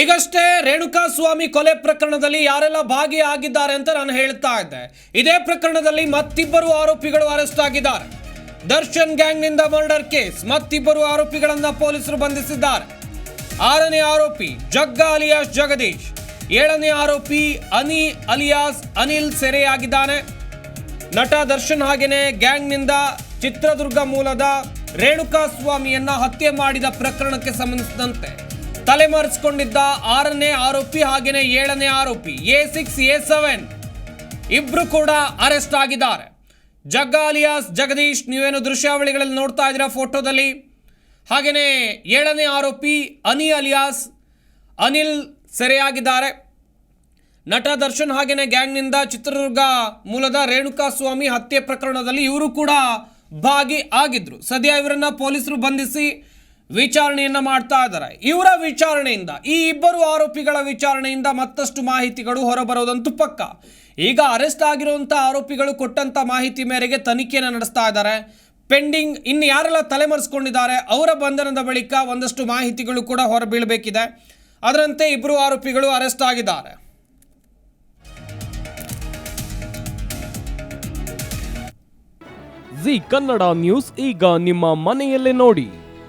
ಈಗಷ್ಟೇ ರೇಣುಕಾ ಸ್ವಾಮಿ ಕೊಲೆ ಪ್ರಕರಣದಲ್ಲಿ ಯಾರೆಲ್ಲ ಭಾಗಿಯಾಗಿದ್ದಾರೆ ಅಂತ ನಾನು ಹೇಳ್ತಾ ಇದ್ದೆ. ಇದೇ ಪ್ರಕರಣದಲ್ಲಿ ಮತ್ತಿಬ್ಬರು ಆರೋಪಿಗಳು ಅರೆಸ್ಟ್ ಆಗಿದ್ದಾರೆ. ದರ್ಶನ್ ಗ್ಯಾಂಗ್ನಿಂದ ಮರ್ಡರ್ ಕೇಸ್, ಮತ್ತಿಬ್ಬರು ಆರೋಪಿಗಳನ್ನ ಪೊಲೀಸರು ಬಂಧಿಸಿದ್ದಾರೆ. ಆರನೇ ಆರೋಪಿ ಜಗ್ಗ ಅಲಿಯಾಸ್ ಜಗದೀಶ್, ಏಳನೇ ಆರೋಪಿ ಅನಿ ಅಲಿಯಾಸ್ ಅನಿಲ್ ಸೆರೆಯಾಗಿದ್ದಾನೆ. ನಟ ದರ್ಶನ್ ಹಾಗೇನೆ ಗ್ಯಾಂಗ್ನಿಂದ ಚಿತ್ರದುರ್ಗ ಮೂಲದ ರೇಣುಕಾ ಸ್ವಾಮಿಯನ್ನ ಹತ್ಯೆ ಮಾಡಿದ ಪ್ರಕರಣಕ್ಕೆ ಸಂಬಂಧಿಸಿದಂತೆ. ತಲೆಮರೆಸಿಕೊಂಡಿದ್ದ ಆರನೇ ಆರೋಪಿ ಹಾಗೇನೆ ಏಳನೇ ಆರೋಪಿ, ಎ ಸಿಕ್ಸ್ ಎ ಸೆವೆನ್ ಇಬ್ರು ಕೂಡ ಅರೆಸ್ಟ್ ಆಗಿದ್ದಾರೆ. ಜಗ್ಗ ಅಲಿಯಾಸ್ ಜಗದೀಶ್, ನೀವೇನು ದೃಶ್ಯಾವಳಿಗಳಲ್ಲಿ ನೋಡ್ತಾ ಇದ್ದೀರಾ ಫೋಟೋದಲ್ಲಿ? ಹಾಗೆಯೇ ಏಳನೇ ಆರೋಪಿ ಅನಿ ಅಲಿಯಾಸ್, ಅನಿಲ್ ಸೆರೆಯಾಗಿದ್ದಾರೆ. ನಟ ದರ್ಶನ್ ಹಾಗೇನೆ ಗ್ಯಾಂಗ್ನಿಂದ ಚಿತ್ರದುರ್ಗ ಮೂಲದ ರೇಣುಕಾ ಸ್ವಾಮಿ ಹತ್ಯೆ ಪ್ರಕರಣದಲ್ಲಿ ಇವರು ಕೂಡ ಭಾಗಿ ಆಗಿದ್ರು. ಸದ್ಯ ಇವರನ್ನ ಪೊಲೀಸರು ಬಂಧಿಸಿ ವಿಚಾರಣೆಯನ್ನ ಮಾಡ್ತಾ ಇದ್ದಾರೆ. ಇವರ ವಿಚಾರಣೆಯಿಂದ, ಈ ಇಬ್ಬರು ಆರೋಪಿಗಳ ವಿಚಾರಣೆಯಿಂದ ಮತ್ತಷ್ಟು ಮಾಹಿತಿಗಳು ಹೊರಬರೋದಂತೂ ಪಕ್ಕ. ಈಗ ಅರೆಸ್ಟ್ ಆಗಿರುವಂಥ ಆರೋಪಿಗಳು ಕೊಟ್ಟಂತ ಮಾಹಿತಿ ಮೇರೆಗೆ ತನಿಖೆಯನ್ನು ನಡೆಸ್ತಾ ಇದ್ದಾರೆ. ಪೆಂಡಿಂಗ್ ಇನ್ನು ಯಾರೆಲ್ಲ ತಲೆಮರೆಸ್ಕೊಂಡಿದ್ದಾರೆ, ಅವರ ಬಂಧನದ ಬಳಿಕ ಒಂದಷ್ಟು ಮಾಹಿತಿಗಳು ಕೂಡ ಹೊರಬೀಳಬೇಕಿದೆ. ಅದರಂತೆ ಇಬ್ಬರು ಆರೋಪಿಗಳು ಅರೆಸ್ಟ್ ಆಗಿದ್ದಾರೆ. ಜಿ ಕನ್ನಡ ನ್ಯೂಸ್ ಈಗ ನಿಮ್ಮ ಮನೆಯಲ್ಲೇ ನೋಡಿ.